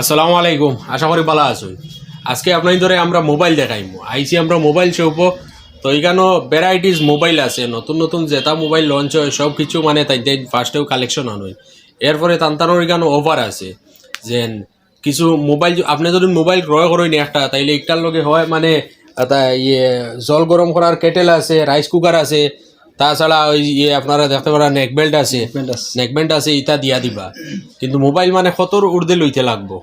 আসসালামু আলাইকুম, আশা করি ভালো আছো। আজকে আপনার ধরে আমরা মোবাইল দেখাইমু। আইসি আমরা মোবাইল শপ তো এখানেও ভ্যারাইটিস মোবাইল আছে, নতুন নতুন যেটা মোবাইল লঞ্চ হয় সব কিছু মানে তাই ফার্স্টেও কালেকশন হয় এরপরে তান্তানোর এখানে অফার আছে যেন কিছু মোবাইল, আপনি যদি মোবাইল ক্রয় করেন একটা, তাইলে একটার লগে হয় মানে ইয়ে জল গরম করার কেটেল আছে রাইস কুকার আছে তাছাড়া ওই ইয়ে আপনারা দেখতে পারেন নেক বেল্ট আছে। নেকব্যান্ড আছে। ইটা দিয়া দিবা। কিন্তু মোবাইল মানে কতর উর্দে লইতে লাগবো?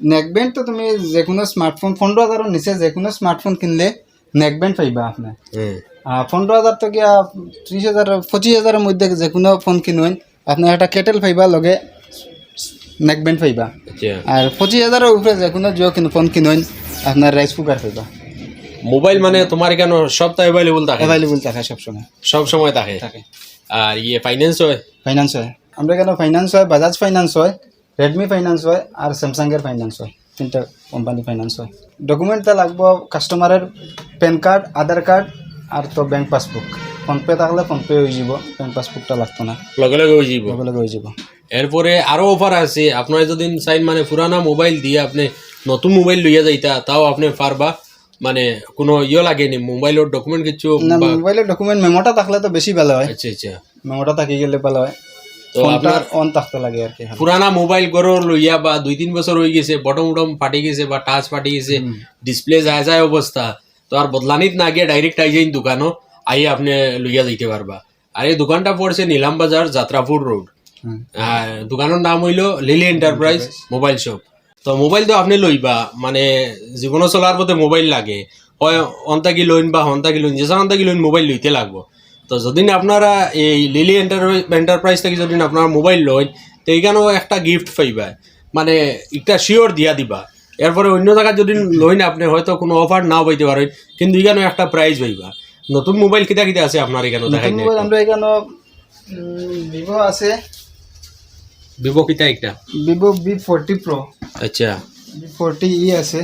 নেকব্যান্ড তো তুমি যে কোনো স্মার্টফোন পনেরো হাজারের নিচে যে কোনো স্মার্টফোন কিনলে নেকব্যান্ড পাইবা আপনি। হ্যাঁ। পনেরো হাজার তো গিয়া ত্রিশ হাজার পঁচিশ হাজারের মধ্যে যে কোনো ফোন কিনুন আপনার একটা কেটেল পাইবা লগে নেকব্যান্ড পাইবা। আচ্ছা। আর পঁচিশ হাজারের উপরে যে কোনো জিও ফোন কিনুন আপনার রাইস কুকার পাইবা। মোবাইল মানে তোমার কেন সপ্তাহ অ্যাভেলেবল থাকে? অ্যাভেলেবল থাকে সবসময়। সব সময় থাকে? থাকে। আর ইয়ে ফাইন্যান্স হয়? ফাইন্যান্স হয়। আমরা এখানে ফাইন্যান্স হয়? বাজাজ ফাইন্যান্স হয় রেডমি ফাইন্যান্স হয় আর স্যামসাংয়ের ফাইন্যান্স হয়। তিনটা কোম্পানি ফাইন্যান্স হয়। ডকুমেন্টটা লাগবো কাস্টমারের প্যান কার্ড আধার কার্ড আর তো ব্যাংক পাসবুক ফোনপে থাকলে ফোনপে হয়ে যাব ব্যাংক পাসবুকটা লাগতো না। লগে লগে হয়ে যাব লগে লগে হয়ে যাব এরপরে আরও অফার আছে। আপনার যদি চাইন মানে পুরানা মোবাইল দিয়ে আপনি নতুন মোবাইল লইয়া যাইতা তাও আপনি পারবা। মানে কোনো ইয়ে লাগেনি? মোবাইলের ডকুমেন্ট কিছু না মোবাইলের ডকুমেন্ট মেমোটা থাকলে তো বেশি ভালো হয়। আচ্ছা আচ্ছা। মেমোটা থাকি গেলে ভালো হয়। তো আপনার অন থাকতে লাগে আর কি পুরানা মোবাইল গরো লইয়া বা দুই তিন বছর হয়ে গেছে বটম উটম ফাটি গেছে বা টাচ ফাটি গেছে ডিসপ্লে যায় যায় অবস্থা। তো আর বদলানিত না গিয়ে ডাইরেক্ট আই দোকানও আইয়ে আপনি লইয়া যাইতে পারবা। আর এই দোকানটা পড়ছে নিলাম বাজার যাত্রাপুর রোড। আর দোকানের নাম হইল লিলি এন্টারপ্রাইজ মোবাইল শপ তো মোবাইল তো আপনি লইবা মানে জীবন চলার পথে মোবাইল লাগে। হয় অন্তাকি লইন বা হন্তাকি লইন যে অন্তাকি লইন মোবাইল লইতে লাগবো। তো যদি আপনারা এই লিলি এন্টারপ্রাইজ থেকে যদি আপনারা মোবাইল লইন তো এইখানেও একটা গিফট পাইবা। মানে একটা শিওর দিয়া দিবা। এরপরে অন্য জায়গায় যদি লইন আপনি হয়তো কোনো অফার নাও পাইতে পারেন কিন্তু এখানেও একটা প্রাইজ পাইবা। নতুন মোবাইল কিতা কিতা আছে আপনার এখানে দেখাই মোবাইল আমরা এখানে ভিভো আছে। ভিভো কিতা একটা? ভিভো বি ফোরটি প্রো আচ্ছা। বি ফোরটি ই আছে।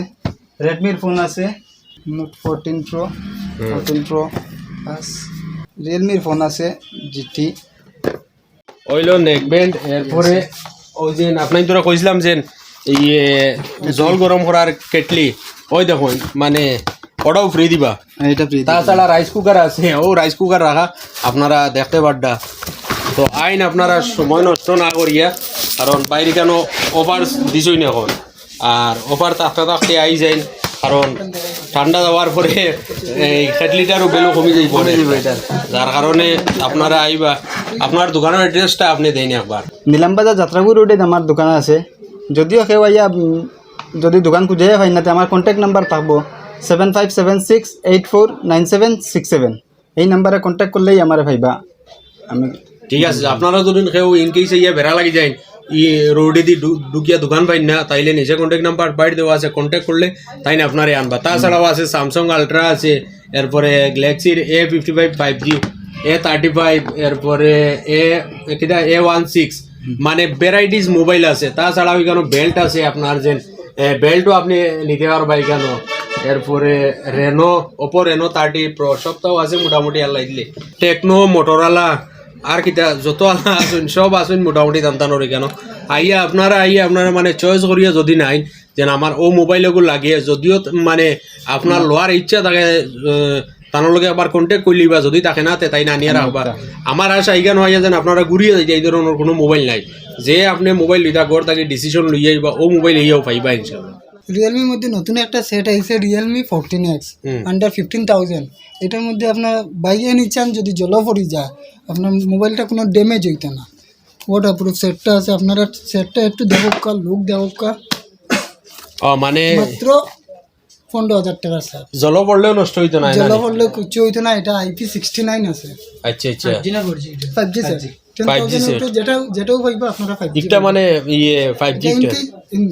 রেডমির ফোন আছে। Note fourteen pro fourteen pro plus রিয়েলমির phone আছে জিটি ওইলো নেকব্যান্ড এরপরে ওই যে আপনার তোরা কইছিলাম যে ইয়ে জল গরম করার কেটলি ওই দেখুন মানে ওটাও ফ্রি দিবা। এটা ফ্রি তাছাড়া রাইস কুকার আছে ও রাইস কুকার রাখা আপনারা দেখতে পারডা। তো আইন আপনারা সময় নষ্ট না করিয়া কারণ বাইরে কেন অফার দিছই না এখন। আর অফার থাকতে থাকতে আই যায় কারণ ঠান্ডা যাওয়ার পরে এই কেটলিটারও বেলু কমে যাই পড়ে যার কারণে আপনারা আইবা আপনার দোকানের অ্যাড্রেসটা আপনি দেন একবার। নিলামবাজার যাত্রাপুর রোডে আমার দোকান আছে। যদিও কেউ আইয়া যদি দোকান খুঁজে পাই না আমার কন্ট্যাক্ট নাম্বার থাকব। Seven five seven six eight four nine seven six seven এই নাম্বারে কন্ট্যাক্ট করলেই আমার ভাইবা। আমি ঠিক আছে, আপনারা যদি কেউ ইনকেস ইয়ে বেড়া লাগি যায়, ই রোডে দি ঢুকিয়া দোকান পাই না, তাইলে নিজে কন্ট্যাক্ট নাম্বার বাইর দেওয়া আছে কন্ট্যাক্ট করলে তাই না আপনারে আনবা। তাছাড়াও আছে স্যামসাং আলট্রা আছে, এরপরে গ্যালাক্সির A fifty five five G A thirty five এরপরে এ কিটা এ ওয়ান সিক্স মানে ভ্যারাইটিস মোবাইল আছে। তাছাড়াও এখানে বেল্ট আছে আপনার যে বেল্টও আপনি নিতে পারবা এখানে এরপরে Reno Oppo Reno thirty pro সবটাও আছে মোটামুটি, আল্লাহ দিলে। টেকনো মোটরওয়ালা আর কিটা যত আছেন সব আছেন মোটামুটি দান্তানোর কেন? আইয়া আপনারা আইয়া আপনারা মানে চয়েস করিয়া যদি নাই যেন আমার ও মোবাইলগুলো লাগে যদিও মানে আপনার লোয়ার ইচ্ছা থাকে তার লগে আবার কন্টেক্ট করলি বা যদি থাকে না তে তাই না নিয়ে রাখবা আমার আশা এইখানে হয় যেন আপনারা ঘুরিয়ে যাই এই ধরনের কোনো মোবাইল নাই। যে আপনি মোবাইল লইতা গড় তাকে ডিসিশন লইয়াই বা ও মোবাইল ইয়েও পাইবা ইনশাল্লাহ রিয়েলমির মধ্যে নতুন একটা সেট আইছে Realme fourteen X under fifteen thousand এটার মধ্যে আপনার বাইরে নিচ্ছেন যদি জল পড়ি যায় আপনার মোবাইলটা কোনো ড্যামেজ হইতে না। ওটা পুরো সেটটা আছে আপনারা সেটটা একটু দেখোকা লুক দেখোকা ও মানে মাত্র পনেরো হাজার টাকা স্যার জল পড়লেও নষ্ট হইতো না জল পড়লে কিছু হইতো না এটা আইপি সিক্সটি নাইন আছে। আচ্ছা আচ্ছা। Five G sir ten 5G set। যেটা যেটাও পাইবা আপনারা ফাইভ জি মানে ইয়ে ফাইভ জি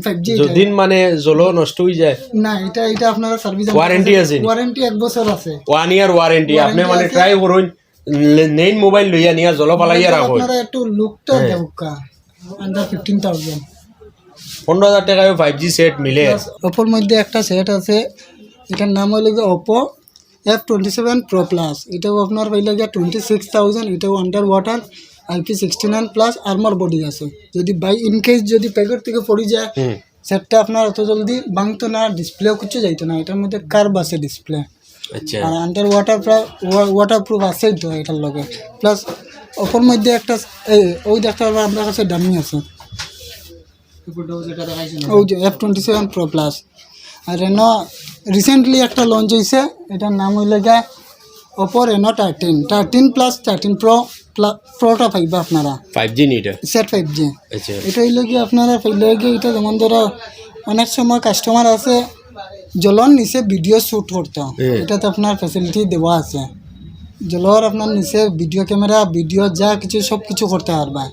ফাইভ জি যদি মানে জল নষ্ট হয়ে যায়। না এটা এটা আপনারা সার্ভিস Warranty আছে? ওয়ারেন্টি এক বছর আছে। ওয়ান ইয়ার ওয়ারেন্টি আপনি মানে। ট্রাই করুন নেইন মোবাইল লইয়া নিয়া জল পালাইয়া রাখুন। আপনারা একটু লুকটা হ্যাঁ। আন্ডার ফিফটিন থাউজেন্ড পনেরো হাজার টাকায় ফাইভ জি সেট মিলে। ওপোর মধ্যে একটা সেট আছে। এটার নাম হলো গিয়ে Oppo F twenty seven pro plus এটাও আপনার পাইলে গিয়ে টোয়েন্টি সিক্স থাউজেন্ড এটাও under water IP sixty nine plus armour body আছে। যদি বাই ইন কেস যদি প্যাকেট থেকে পড়ে যায় সেটটা আপনার অত জলদি ভাঙতো না ডিসপ্লেও কিছু যাইতো না এটার মধ্যে কার্ভ আছে ডিসপ্লে আচ্ছা। আর আন্ডার ওয়াটার ওয়াটার প্রুফ আছেই তো এটার লগে। প্লাস অপর মধ্যে একটা ওই দেখতে পারব আপনার কাছে দামি আছে। ওই যে F twenty seven pro plus আর রেনো রিসেন্টলি একটা লঞ্চ হয়েছে এটার নাম হইলে গা Oppo Reno thirteen thirteen plus thirteen pro প্রোটা পাইবা আপনারা। Five G set five G আচ্ছা। এটা হইলে কি আপনারা পাইলে গিয়ে এটা যেমন ধরো অনেক সময় কাস্টমার আছে জলর নিচে ভিডিও শ্যুট করতে। এটাতে আপনার ফ্যাসিলিটি দেওয়া আছে। জলর আপনার নিচে ভিডিও ক্যামেরা ভিডিও যা কিছু সব কিছু করতে পারবা।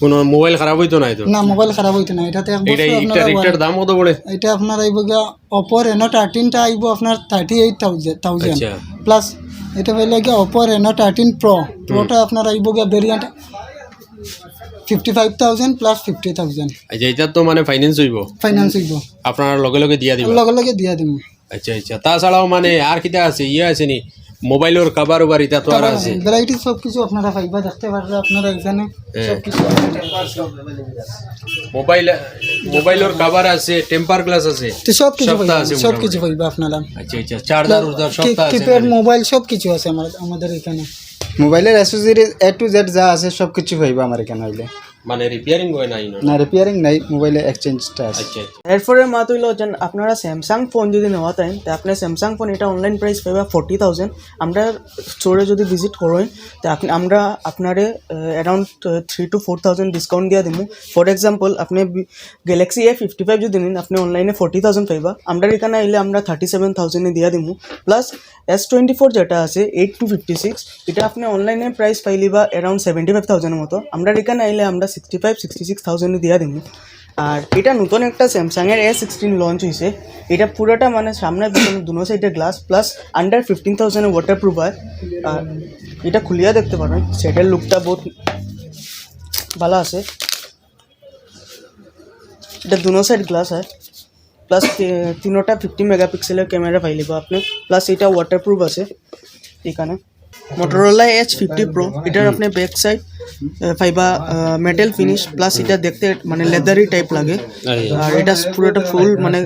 কোনো মোবাইল খারাপ হইতো না না মোবাইল খারাপ হইতো না। এটাতে এক এটা বছর একটা আপনারা দাম কত পড়ে? এটা আপনার আইব গিয়া অপো রেনো থার্টিনটা আইব আপনার থার্টি এইট থাউজেন্ড আচ্ছা। প্লাস এটা হইলে গিয়া অপো রেনো থার্টিন প্রো প্রোটা আপনার আইব গিয়া variant fifty five thousand plus fifty thousand আচ্ছা এটার তো মানে ফাইন্যান্স হইব। ফাইন্যান্স হইব। আপনার লগে লগে দিয়া দিব। লগে লগে দিয়া দিম। আচ্ছা আচ্ছা। তাছাড়াও মানে আর কিটা আছে? ইয়ে আছে নি? মোবাইলের কাবার এটা তো আর আছে। ভ্যারাইটি সব কিছু আপনারা পাইবা দেখতে পারবে আপনারা এখানে। হ্যাঁ। সব কিছু মোবাইল মোবাইলের কাবার আছে টেম্পার গ্লাস আছে। তো সব কিছু আছে সব। কিছু পাইবা আপনারা। আচ্ছা আচ্ছা চার্জার উর্জার সবটা আছে কিপ্যাড মোবাইল সব কিছু আছে আমার আমাদের এখানে। মোবাইলের অ্যাসেসরিজ এ টু জেড যা আছে সব কিছু পাইবা আমার এখানে হইলে। মানে রিপেয়ারিং হয় নাই না? না রিপেয়ারিং নাই মোবাইলে এক্সচেঞ্জটা আছে। আচ্ছা আচ্ছা। এরপরে মাত হইল যে আপনারা স্যামসাং ফোন যদি নেওয়া তাই তা আপনি স্যামসাং ফোন এটা অনলাইন প্রাইস পাইবা ফোর্টি থাউজেন্ড আমরা স্টোরে যদি ভিজিট করেন তা আপনি আমরা আপনারে around three two four thousand discount দিয়ে দিব ফর এক্সাম্পল আপনি গ্যালাক্সি এ ফিফটি ফাইভ যদি নিন আপনি অনলাইনে ফোর্টি থাউজেন্ড পাইবা। আমরা এখানে আইলে আমরা থার্টি সেভেন থাউজেন্ডে দিয়ে দিব প্লাস এস টোয়েন্টি ফোর যেটা আছে এইট টু ফিফটি সিক্স এটা আপনি অনলাইনে প্রাইস পাইলি বা অ্যারাউন্ড সেভেন্টি ফাইভ থাউজেন্ডের মতো। আমরা এখানে আইলে আমরা সিক্সটি ফাইভ সিক্সটি সিক্স থাউজেন্ডে দিয়ে দিব আর এটা নতুন একটা স্যামসাংয়ের এ সিক্সটিন লঞ্চ হয়েছে এটা পুরোটা মানে সামনে পিছনে দুনো সাইডে গ্লাস প্লাস আন্ডার ফিফটিন থাউজেন্ডের ওয়াটার প্রুফ হয়। আর এটা খুলিয়া দেখতে পারেন সেটার লুকটা বহুত ভালো আছে। এটা দুনো সাইড গ্লাস হয়। প্লাস তিনোটা ফিফটি মেগাপিক্সেলের ক্যামেরা পাইলিব আপনি। প্লাস এটা ওয়াটার প্রুফ আছে এখানে। মোটরোলা এইচ ফিফটি প্রো এটার আপনি ব্যাক সাইড পাইবা মেটাল ফিনিশ প্লাস এটা দেখতে মানে লেদারি টাইপ লাগে। আর এটা পুরোটা ফুল মানে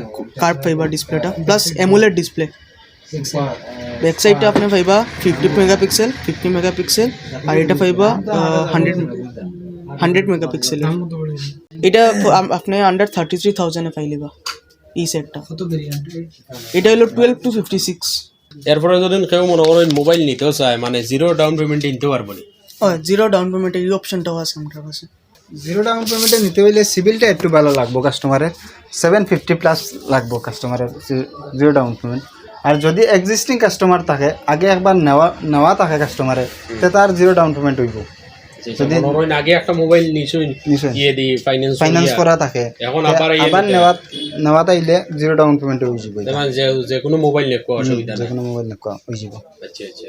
কার্ভ পাইবা ডিসপ্লেটা প্লাস অ্যামুলেট ডিসপ্লে ব্যাক সাইডটা আপনি পাইবা ফিফটি মেগাপিক্সেল ফিফটি মেগাপিক্সেল আর এটা পাইবা হান্ড্রেড হান্ড্রেড মেগাপিক্সেল এটা আপ- আপনি আন্ডার থার্টি থ্রি থাউজেন্ডে পাইলিবা এই সেটটা এটা হলো টুয়েলভ টু ফিফটি সিক্স এরপরে যদি কেউ মনে করেন মোবাইল নিতেও চায় মানে জিরো ডাউন পেমেন্টে নিতে পারব নি। জিরো ডাউন পেমেন্টে এই অপশনটাও আছে আমার কাছে। জিরো ডাউন পেমেন্টে নিতে হইলে সিভিলটা একটু ভালো লাগবো কাস্টমারের সেভেন ফিফটি প্লাস লাগবো কাস্টমারের জিরো ডাউন পেমেন্ট আর যদি এক্সিস্টিং কাস্টমার থাকে আগে একবার নেওয়া নেওয়া থাকে কাস্টমারের তে তার জিরো ডাউন পেমেন্ট হইব। যদি আগে একটা মোবাইল নিছুই ইয়ে দি ফাইন্যান্স ফাইন্যান্স করা থাকে। এখন আবার আবার নেওয়া নেওয়া তাইলে জিরো ডাউন পেমেন্টে হয়ে যাব যে যে কোনো মোবাইল নেই অসুবিধা যে কোনো মোবাইল হয়ে যাব। আচ্ছা আচ্ছা।